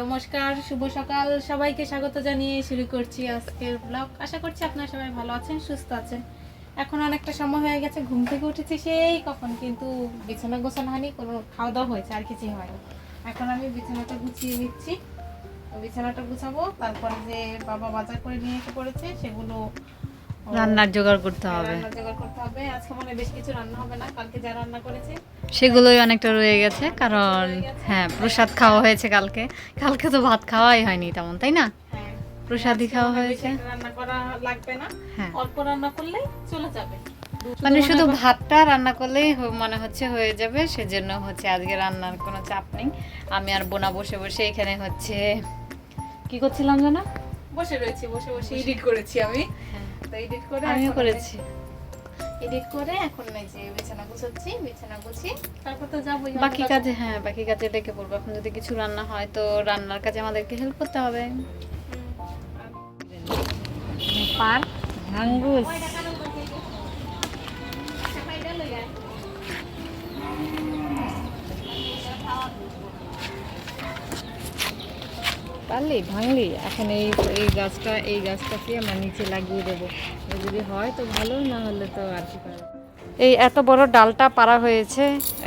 নমস্কার, শুভ সকাল। সবাইকে স্বাগত জানিয়ে শুরু করছি আজকের ব্লগ আশা করছি আপনারা সবাই ভালো আছেন, সুস্থ আছেন। এখন অনেকটা সময় হয়ে গেছে, ঘুম থেকে উঠেছি সেই কখন, কিন্তু বিছানা গোছানো হয়নি, কোনো খাওয়া দাওয়া হয়েছে, আর কিছুই হয়নি। এখন আমি বিছানাটা গুছিয়ে নিচ্ছি। বিছানাটা গুছাবো, তারপরে যে বাবা বাজার করে নিয়ে এসে পড়েছে, সেগুলো রান্নার জোগাড় করতে হবে। রান্না জোগাড় করতে হবে। আজকে মনে কিছু রান্না হবে না। কালকে যা রান্না করেছে। সেগুলোই অনেকটা রয়ে গেছে কারণ হ্যাঁ প্রসাদ খাওয়া হয়েছে কালকে। কালকে তো ভাত খাওয়াই হয়নি তেমন তাই না? হ্যাঁ। প্রসাদই খাওয়া হয়েছে। রান্না করা লাগবে না। হ্যাঁ। অল্প রান্না করলেই চলে যাবে। মানে শুধু ভাতটা রান্না করলেই মনে হচ্ছে হয়ে যাবে সেজন্য হচ্ছে আজকে রান্নার কোনো চাপ নেই। আমি আর বোনা বসে বসে এখানে হচ্ছে কি করছিলাম জানো বসে রয়েছি বসে বসে এডিট করেছি আমি। এডিট করে আমিও করেছি। এডিট করে এখন এই যে বিছানা গুছাচ্ছি বিছানা গুছি তারপর তো যাব বাকি কাজে হ্যাঁ বাকি কাজে ডেকে পড়ব। এখন যদি কিছু রান্না হয় তো রান্নার কাজে আমাদেরকে হেল্প করতে হবে। পার ভাঙ্গুস। পারলি ভাঙলি, এখন এই এই গাছটা, এই গাছটাকে আমরা নিচে লাগিয়ে দেবো। যদি হয় তো ভালো, না হলে তো আর কি এই এত বড় ডালটা পারা হয়েছে,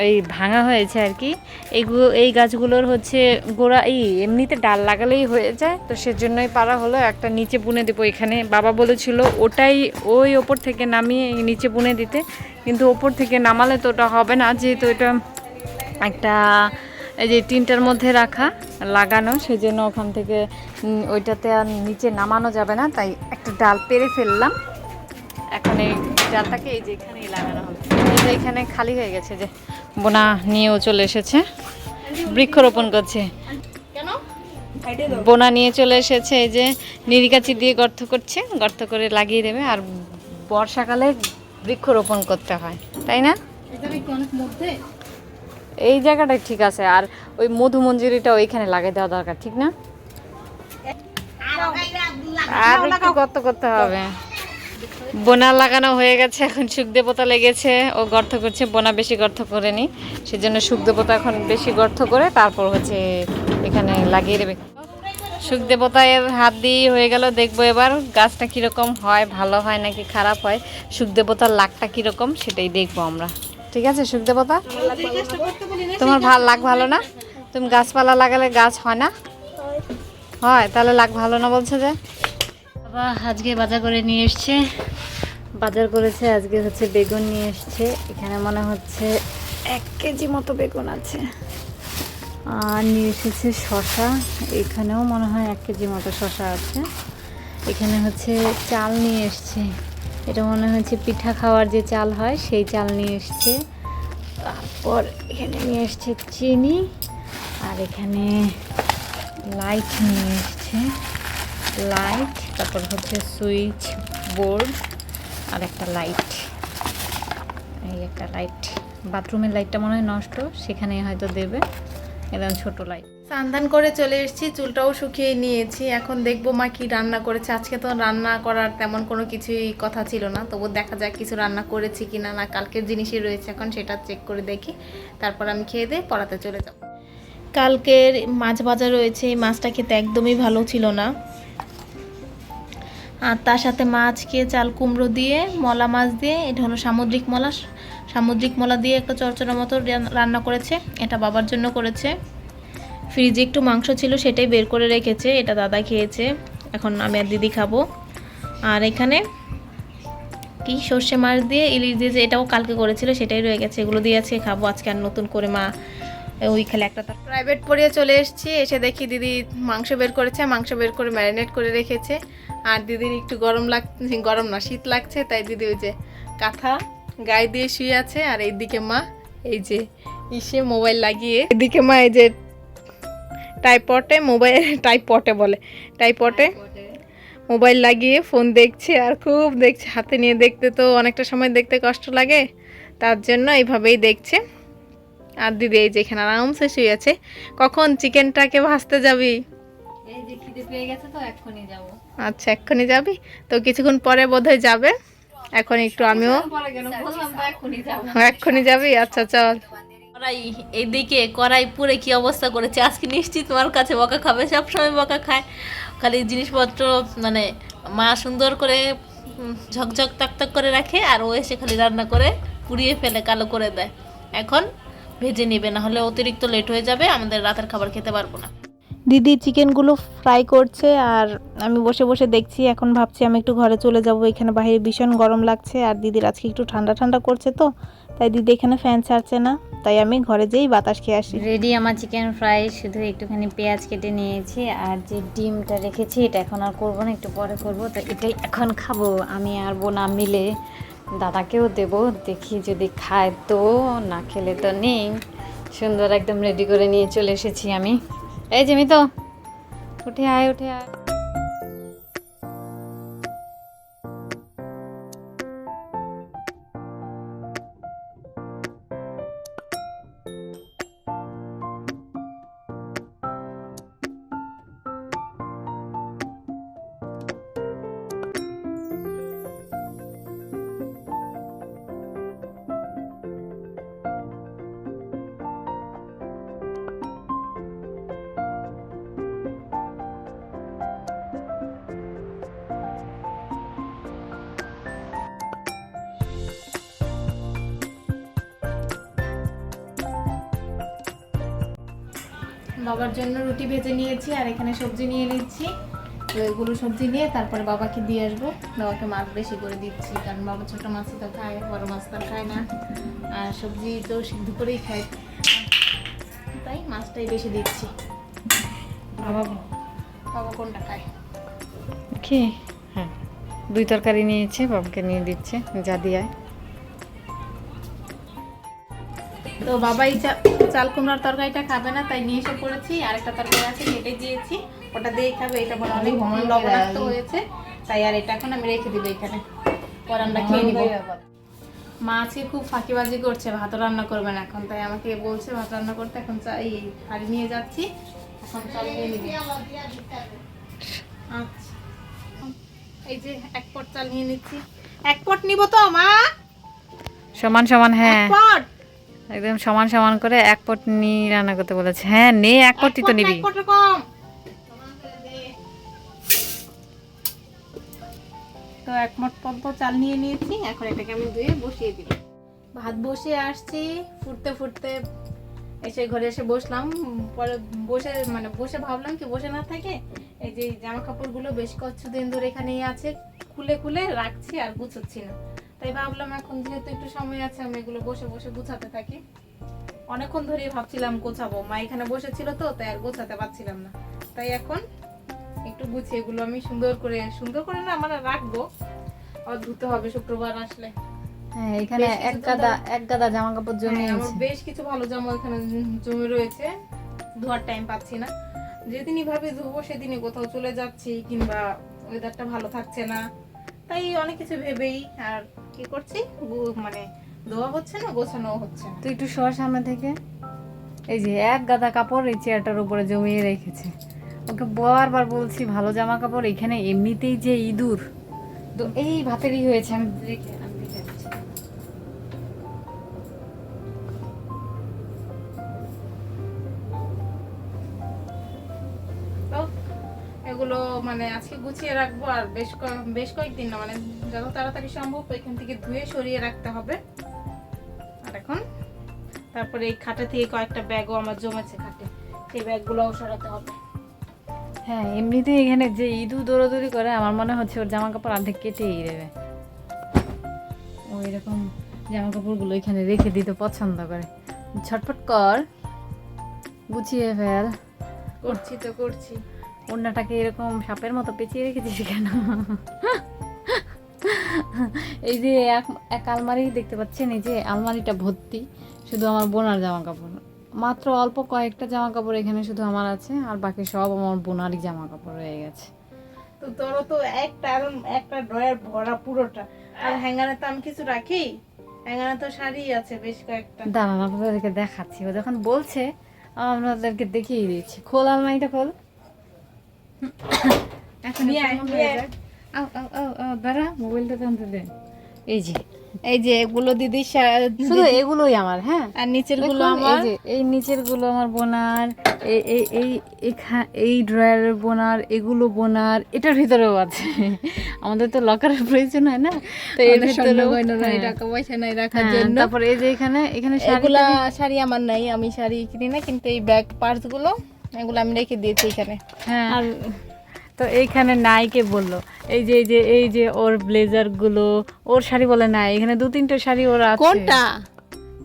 এই ভাঙা হয়েছে আর কি। এইগুলো এই গাছগুলোর হচ্ছে গোড়া, এই এমনিতে ডাল লাগালেই হয়ে যায়, তো সেজন্যই পারা হলো। একটা নিচে বুনে দেবো এখানে। বাবা বলেছিল ওটাই ওই ওপর থেকে নামিয়ে নিচে বুনে দিতে, কিন্তু ওপর থেকে নামালে তো ওটা হবে না, যেহেতু এটা একটা এই যে টিনটার মধ্যে রাখা লাগানো সেজন্য ওখান থেকে ওইটাতে আর নিচে নামানো যাবে না তাই একটা ডাল পেরে ফেললাম। এখন এই ডালটাকে এই যে এখানেই লাগানো হবে। এই যে এখানে খালি হয়ে গেছে যে বোনা নিয়েও চলে এসেছে বৃক্ষরোপণ করছে। কেন? বোনা নিয়ে চলে এসেছে এই যে নিরিকাচি দিয়ে গর্ত করছে গর্ত করে লাগিয়ে দেবে আর বর্ষাকালে বৃক্ষরোপণ করতে হয় তাই না? এটা কি অনেক মধ্যে? এই জায়গাটা ঠিক আছে। আর ওই মধু মঞ্জুরিটা ওইখানে লাগিয়ে দেওয়া দরকার, ঠিক না? আর একটু গর্ত করতে হবে। বোনা লাগানো হয়ে গেছে, এখন সুখদেবতা লেগেছে। ও গর্ত করছে, বোনা বেশি গর্ত করেনি। সেজন্য সুখদেবতা এখন বেশি গর্ত করে তারপর হচ্ছে এখানে লাগিয়ে দেবে। সুখদেবতায়ের হাত দিয়ে হয়ে গেল, দেখব এবার গাছটা কীরকম হয়, ভালো হয় নাকি খারাপ হয়, সুখদেবতার লাকটা কীরকম সেটাই দেখব আমরা। ঠিক আছে বলি না তোমার ভালো লাগ ভালো না? তুমি গাছপালা লাগালে গাছ হয় না? হয়, তাহলে লাগ ভালো না বলছে যে? বাবা, আজকে বাজার করে নিয়ে এসছে। বাজার করেছে, আজকে হচ্ছে বেগুন নিয়ে এসছে। এখানে মনে হচ্ছে এক কেজি মতো বেগুন আছে। আর নিয়ে এসেছে শশা এখানেও মনে হয় এক কেজি মতো শশা আছে। এখানে হচ্ছে চাল নিয়ে এসছে। এটা মনে হচ্ছে পিঠা খাওয়ার যে চাল হয়, সেই চাল নিয়ে এসছে। তারপর এখানে নিয়ে এসছে চিনি, আর এখানে লাইট নিয়ে এসছে। লাইট, তারপর হচ্ছে সুইচ বোর্ড, আর একটা লাইট। এই একটা লাইট। বাথরুমের লাইটটা মনে হয় নষ্ট, সেখানে হয়তো দেবে। একদম ছোট লাইট সান্ধান করে চলে এসেছি, চুলটাও শুকিয়ে নিয়েছি। এখন দেখব মা কি রান্না করেছে। আজকে তো রান্না করার তেমন কোনো কিছুই কথা ছিল না। তবু দেখা যাক কিছু রান্না করেছি কিনা না, কালকের জিনিসই রয়েছে এখন, সেটা চেক করে দেখি। তারপর আমি খেয়ে দিয়ে পড়াতে চলে যাব। কালকের মাছ ভাজা রয়েছে, এই মাছটা খেতে একদমই ভালো ছিল না। আর তার সাথে মাছকে চাল কুমড়ো দিয়ে, মলা মাছ দিয়ে এটা হলো সামুদ্রিক মলা সামুদ্রিক মলা দিয়ে একটা চরচড়া মতো রান- রান্না করেছে। এটা বাবার জন্য করেছে। ফ্রিজে একটু মাংস ছিল, সেটাই বের করে রেখেছে। এটা দাদা খেয়েছে। এখন আমি আর দিদি খাব। আর এখানে কি? সর্ষে মাছ দিয়ে ইলিশ দিয়ে যে এটাও কালকে করেছিল, সেটাই রয়ে গেছে। এগুলো দিয়ে আজকে খাব। আজকে আর নতুন করে মা ওই খেলে একটা তার প্রাইভেট পড়িয়ে চলে এসেছি। এসে দেখি দিদি মাংস বের করেছে, মাংস বের করে ম্যারিনেট করে রেখেছে। আর দিদির একটু গরম লাগ গরম না, শীত লাগছে, তাই দিদি ওই যে কাঁথা গায়ে দিয়ে শুয়ে আছে আর এইদিকে মা এই যে ইসে মোবাইল লাগিয়ে এদিকে মা এই যে টাইপটে মোবাইল টাইপটে বলে টাইপটে মোবাইল লাগিয়ে ফোন দেখছে আর খুব দেখছে হাতে নিয়ে দেখতে তো অনেকটা সময় দেখতে কষ্ট লাগে তার জন্য এইভাবেই দেখছে। আর দিদি এই যে এখানে আরামসে শুয়ে আছে কখন চিকেনটাকে ভাজতে যাবি? এই যে পেয়ে গেছে তো এক্ষুনি যাব। আচ্ছা এক্ষুনি যাবি? তো কিছুক্ষণ পরে বোধহয় যাবে। এখন একটু আমিও এক্ষুনি যাব। এক্ষুনি যাবি? আচ্ছা চল। কড়াই এইদিকে কড়াই পুরে কি অবস্থা করেছে? আজকে নিশ্চিত তোমার কাছে বকা খাবে সবসময় বকা খায়। খালি জিনিসপত্র মানে মা সুন্দর করে ঝকঝক তাক করে রাখে আর ও এসে খালি রান্না করে পুড়িয়ে ফেলে কালো করে দেয়। এখন ভেজে নেবে না হলে অতিরিক্ত লেট হয়ে যাবে আমাদের রাতের খাবার খেতে পারব না। দিদি চিকেনগুলো ফ্রাই করছে আর আমি বসে বসে দেখছি, এখন ভাবছি আমি একটু ঘরে চলে যাব, এখানে বাইরে ভীষণ গরম লাগছে আর দিদির আজকে একটু ঠান্ডা ঠান্ডা করছে তো, তাই দিদি এখানে ফ্যান ছাড়ছে না, তাই আমি ঘরে যেই বাতাস খেয়ে আসি। রেডি আমার চিকেন ফ্রাই শুধু একটুখানি পেঁয়াজ কেটে নিয়েছি আর যে ডিমটা রেখেছি এটা এখন আর করব না, একটু পরে করব, তো এটাই এখন খাব, আমি আর বোনা মিলে দাদাকেও দেব, দেখি যদি খায় তো, না খেলে তো নেই, সুন্দর একদম রেডি করে নিয়ে চলে এসেছি আমি। এই যে তো উঠে আয় উঠে আয়। বাবার জন্য রুটি ভেজে নিয়েছি আর এখানে সবজি নিয়ে নিচ্ছি। তো এগুলো সবজি নিয়ে তারপরে বাবাকে দিয়ে আসব। বাবাকে মাছ বেশি করে দিচ্ছি কারণ বাবা ছোটো মাছ তো খায় বড় মাছ তো খায় না। আর সবজি তো সিদ্ধ করেই খায়। তাই মাছটাই বেশি দিচ্ছি। বাবা বাবা কোনটা খায়? কি হ্যাঁ দুই তরকারি নিয়েছে বাবাকে নিয়ে দিচ্ছে যা দিয়ে তো বাবা এই চাল কুমড়ার তরকারিটা খাবে না তাই নিয়ে এসে পড়েছি। আর একটা তরকারি আছে কেটে দিয়েছি। ওটা দিয়ে খাবে এটা বড় অনেক লবণাক্ত হয়েছে। তাই আর এটা এখন আমি রেখে দিব এখানে। পরে আমরা খেয়ে নিব। মা আজকে খুব ফাঁকিবাজি করছে ভাত রান্না করবেন এখন। তাই আমাকে বলছে ভাত রান্না করতে এখন এই হাড়ি নিয়ে যাচ্ছি। এখন চাল নিয়ে নিবি। আচ্ছা। এই যে এক পট চাল নিয়ে নিচ্ছি। এক পট নিব তো মা? সমান সমান হ্যাঁ। এক পট? একদম সমান সমান করে এক পট নিয়ে রান্না করতে বলেছে। হ্যাঁ নে এক পটই তো নিবি। তো এক মোট পদ্ম চাল নিয়ে নিয়েছি এখন এটাকে আমি ধুয়ে বসিয়ে দিই ভাত বসিয়ে আসছি ফুটতে ফুটতে এসে ঘরে এসে বসলাম। পরে বসে মানে বসে ভাবলাম কি বসে না থাকে এই যে জামা কাপড়গুলো বেশ কিছুদিন ধরে এখানেই আছে খুলে খুলে রাখছি আর গুছোচ্ছি না। তাই ভাবলাম এখন যেহেতু একটু সময় আছে আমি এগুলো বসে বসে গুছাতে থাকি। অনেকক্ষণ ধরেই ভাবছিলাম গোছাবো। মা এখানে বসেছিল তো তাই আর গোছাতে পারছিলাম না। তাই এখন একটু গুছিয়ে এগুলো আমি সুন্দর করে সুন্দর করে না মানে রাখব। আবার ধুতে হবে শুক্রবার আসলে। হ্যাঁ এখানে বেশ এক কিছু গাদা এক গাদা জামা কাপড় জমে হ্যাঁ, আছে বেশ কিছু ভালো জামা এখানে জমে রয়েছে। ধোয়ার টাইম পাচ্ছি না। যেদিনই ভাবি ধোবো সেদিনই কোথাও চলে যাচ্ছি কিংবা ওয়েদারটা ভালো থাকছে না। তাই অনেক কিছু ভেবেই আর কি করছি? মানে ধোয়া হচ্ছে না গোছানো হচ্ছে না। তুই একটু সর সামনে থেকে। এই যে এক গাদা কাপড় এই চেয়ারটার উপরে জমিয়ে রেখেছে। ওকে বারবার বলছি ভালো জামা কাপড় এখানে এমনিতেই যে ইঁদুর। তো এই ভাতেরই হয়েছে আমি রেখে মানে আজকে গুছিয়ে রাখব আর বেশ বেশ কয়েকদিন না মানে যত তাড়াতাড়ি সম্ভব এখান থেকে ধুয়ে সরিয়ে রাখতে হবে। আর এখন তারপরে এই খাটে থেকে কয়েকটা ব্যাগও আমার জমেছে খাটে সেই ব্যাগগুলোও সরাতে হবে। হ্যাঁ এমনিতেই এখানে যে ইঁদুর দৌড়াদৌড়ি করে আমার মনে হচ্ছে ওর জামা কাপড় অর্ধেক কেটেই দেবে। ও এরকম জামা কাপড়গুলো এখানে রেখে দিতে পছন্দ করে। ছটফট কর গুছিয়ে ফেল। করছি তো করছি। ওড়নাটাকে এরকম সাপের মতো পেঁচিয়ে রেখেছিস কেন? এই যে এক আলমারি দেখতে পাচ্ছেন এই যে আলমারিটা ভর্তি শুধু আমার বোনার জামা কাপড় মাত্র অল্প কয়েকটা জামা কাপড় এখানে শুধু আমার আছে আর বাকি সব আমার বোনারই জামা কাপড় রয়ে গেছে। তো তোরও তো একটা একটা ড্রয়ার ভরা পুরোটা। আর হ্যাঙ্গারে তো আমি কিছু রাখি? হ্যাঙ্গারে তো শাড়ি আছে বেশ কয়েকটা। দাঁড়ান আপনাদেরকে দেখাচ্ছি। ও যখন বলছে আপনাদেরকে দেখিয়ে দিচ্ছি। খোল আলমারিটা খোল। দাঁড়া মোবাইলটা টানতে দে। এই যে এই যে এগুলো দিদি শুধু এগুলোই আমার হ্যাঁ? আর নিচেরগুলো আমার। এই যে এই নিচেরগুলো আমার বোনার এই এই এই এই ড্রয়ারের বোনার এগুলো বোনার এটার ভিতরেও আছে। আমাদের তো লকারের প্রয়োজন হয় না? তো এর ভিতরেও টাকা পয়সা নাই রাখার হ্যাঁ, জন্য। তারপর এই যে এখানে এখানে শাড়ি শাড়ি আমার নাই আমি শাড়ি কিনি না কিন্তু এই ব্যাগ পার্সগুলো এগুলো আমি রেখে দিয়েছি এখানে। হ্যাঁ। আর তো এইখানে নাইকে বলল এই যে এই যে এই যে ওর ব্লেজারগুলো ওর শাড়ি বলে নাই এখানে দু তিনটে শাড়ি ওর আছে। কোনটা?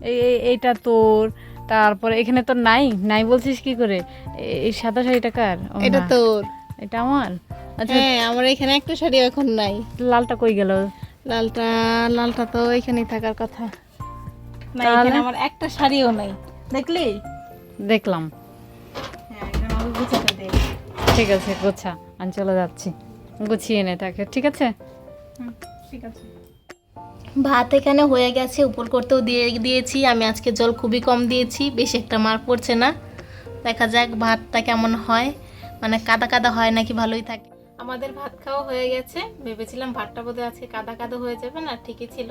এই এই- এইটা তোর তারপরে এখানে তো নাই? নাই বলছিস কি করে? এই সাদা শাড়িটা কার? এটা তোর। এটা আমার? আচ্ছা। হ্যাঁ আমার এখানে একটা শাড়ি এখন নাই। লালটা কই গেল? লালটা লালটা তো এখানেই থাকার কথা। না এখানে আমার একটা শাড়িও নাই। দেখলি? দেখলাম। গুছাতে দে। ঠিক আছে গোছা। আমি চলে যাচ্ছি। গুছিয়ে নে তাকে ঠিক আছে? ঠিক আছে। ভাত এখানে হয়ে গেছে উপর করতেও দিয়ে দিয়েছি। আমি আজকে জল খুবই কম দিয়েছি বেশি একটা মার পড়ছে না। দেখা যাক ভাতটা কেমন হয়। মানে কাদা কাদা হয় নাকি ভালোই থাকে। আমাদের ভাত খাওয়া হয়ে গেছে। ভেবেছিলাম ভাতটা বোধহয় আজকে কাদা কাদা হয়ে যাবে না ঠিকই ছিল।